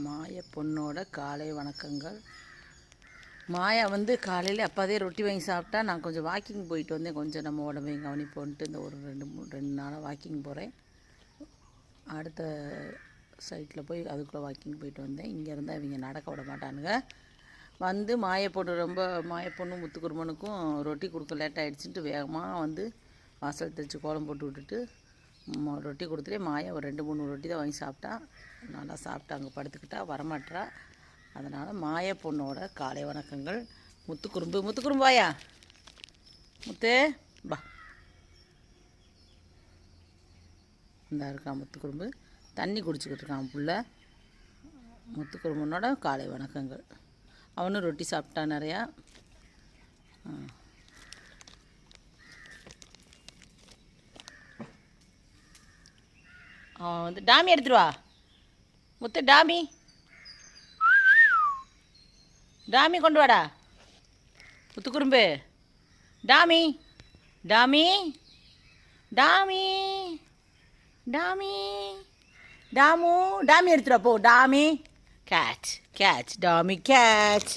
மாய பொண்ணோட காலை வணக்கங்கள். மாயா வந்து காலையில் அப்பாதே ரொட்டி வாங்கி சாப்பிட்டா நான் கொஞ்சம் வாக்கிங் போயிட்டு வந்தேன். கொஞ்சம் நம்ம உடம்பையும் கவனிப்போன்ட்டு இந்த ஒரு ரெண்டு மூணு ரெண்டு நாளாக வாக்கிங் போகிறேன் அடுத்த சைட்டில் போய் அதுக்குள்ளே வாக்கிங் போயிட்டு வந்தேன். இங்கே இருந்தால் இவங்க நடக்க விட மாட்டானுங்க. வந்து மாய பொண்ணு ரொம்ப மாய பொண்ணு முத்துக்குருமனுக்கும் ரொட்டி கொடுக்க லேட் ஆகிடுச்சின்ட்டு வேகமாக வந்து வாசல் தெளித்து கோலம் போட்டு விட்டுட்டு ரொட்டி கொடுத்துட்டு மாயா ஒரு ரெண்டு மூணு ரொட்டி தான் வாங்கி சாப்பிட்டா. நல்லா சாப்பிட்டா அங்கே படுத்துக்கிட்டா வரமாட்டா. அதனால் மாய பொண்ணோட காலை வணக்கங்கள். முத்துக்குறும்பு முத்துக்குறும்பாயா முத்து பா இந்த இருக்கான் முத்துக்குறும்பு தண்ணி குடிச்சிக்கிட்டு இருக்கான் புள்ள. முத்துக்குறும்பனோட காலை வணக்கங்கள். அவனும் ரொட்டி சாப்பிட்டான் நிறையா. அவன் வந்து டாமி எடுத்துருவா வா. முத்து டாமி. டாமி கொண்டு வாடா. முத்துக்குறும்பு டாமி. டாமி. டாமி. டாமி. டாமு டாமி எடுத்துருவா வா போ. Tommy. Catch catch Tommy catch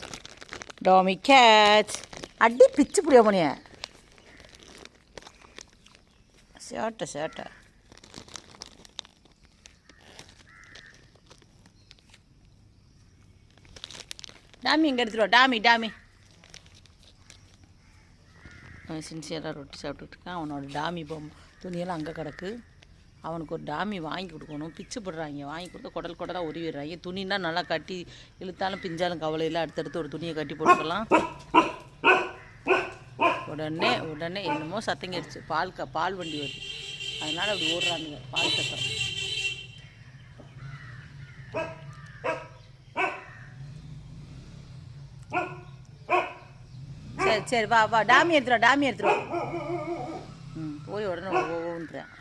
Tommy catch அடி பிச்சு புரிய போனிய. சேட்டை சேட்டை டாமி இங்கே எடுத்துருவா டாமி டாமி. அவன் சின்சியராக ரொட்டி சாப்பிட்டுட்டு இருக்கான். அவனோட டாமி பொம்மை. துணியெல்லாம் அங்கே கிடக்கு. அவனுக்கு ஒரு டாமி வாங்கி கொடுக்கணும். பிச்சு போடுறாங்க. வாங்கி கொடுத்து குடல் குடலாக உருவிடுறாங்க. துணின்னா நல்லா கட்டி இழுத்தாலும் பிஞ்சாலும் கவலை இல்லை. அடுத்தடுத்து ஒரு துணியை கட்டி போட்டுக்கலாம் உடனே உடனே என்னமோ சத்தங்கிடுச்சு பால் க பால் வண்டி வருது. அதனால் அப்படி ஓடுறாங்க பால் சத்தம். சரி சரி வா வா டாமி எடுத்துருவா டாமி எடுத்துருவா ம் போய் உடனே ஓன்றேன்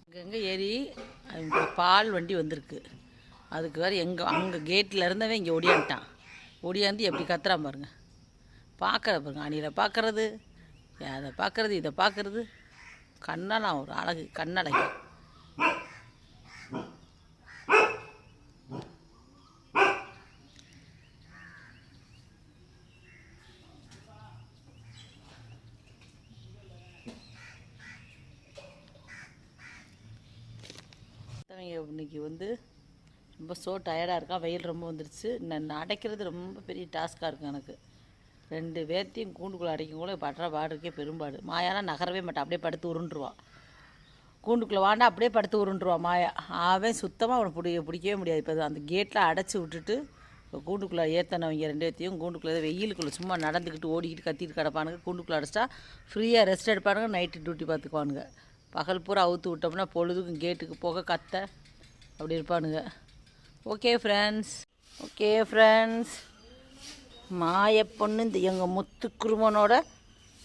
அங்கங்கே ஏறி? பால் வண்டி வந்திருக்கு. அதுக்கு வேறு எங்கே அங்கே கேட்டில் இருந்தவன் இங்கே ஓடியான்ட்டான். ஒடியாந்து எப்படி கத்துறா பாருங்க. பார்க்குற பாருங்க அணிலை பார்க்குறது அதை பார்க்குறது இதை பார்க்குறது. கண்ணெல்லாம் ஒரு அழகு கண்ணழகு இன்னைக்கு வந்து ரொம்ப ஸோ டயர்டாக இருக்கான் வெயில் ரொம்ப வந்துருச்சு. நான் அடைக்கிறது ரொம்ப பெரிய டாஸ்க்காக இருக்கும் எனக்கு. ரெண்டு பேர்த்தையும் கூண்டுக்குள்ளே அடைக்கும் கூட படுற பாடுக்கே பெரும்பாடு. மாயானா நகரவே மாட்டான் அப்படியே படுத்து உருண்டுருவான் கூண்டுக்குள்ளே வாண்டா அப்படியே படுத்து உருண்டுருவான் மாயா. அவன் சுத்தமாக அவனை பிடி பிடிக்கவே முடியாது. இப்போ அந்த கேட்டில் அடைச்சி விட்டுட்டு இப்போ கூண்டுக்குள்ளே ஏற்றினவங்க ரெண்டு பேர்த்தையும் கூண்டுக்குள்ளே வெயிலுக்குள்ளே சும்மா நடந்துக்கிட்டு ஓடிக்கிட்டு கத்திட்டு கிடப்பானுங்க. கூண்டுக்குள்ளே அடைச்சிட்டா ஃப்ரீயாக ரெஸ்ட் எடுப்பானுங்க நைட்டு டியூட்டி பார்த்துக்குவானுங்க பகல் பூரா அவுத்து விட்டோம்னா பொழுதுக்கும் கேட்டுக்கு போக கத்த அப்படி இருப்பானுங்க. ஓகே ஃப்ரெண்ட்ஸ் ஓகே ஃப்ரெண்ட்ஸ் மாய பொண்ணு இந்த எங்கள் முத்து குருமனோட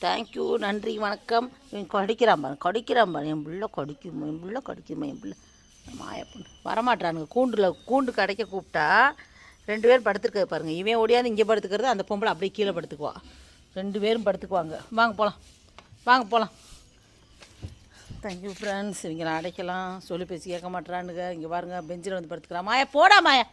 தேங்க்யூ நன்றி வணக்கம். இவன் கடிக்கிறான் பாருங்க கடிக்கிறான் பாரு. என் பிள்ளை கடிக்குமா என் பிள்ளை கடிக்குமா என் பிள்ளை. மாய பொண்ணு. வரமாட்டானுங்க கூண்டில் கூண்டு கடைக்க கூப்பிட்டா ரெண்டு பேரும் படுத்துருக்க பாருங்க. இவன் ஓடியாந்து இங்கே படுத்துக்கிறது அந்த பொம்பளை அப்படியே கீழே படுத்துக்குவா. ரெண்டு பேரும் படுத்துக்குவாங்க. வாங்க போகலாம் வாங்க போகலாம் தேங்க்யூ ஃப்ரெண்ட்ஸ் இவங்களை அடைக்கலாம்? சொல்லி பேசி கேட்க மாட்றானுங்க இங்கே பாருங்க பெஞ்சில் வந்து படுத்துக்கிறான். மாயா போடா மாயா.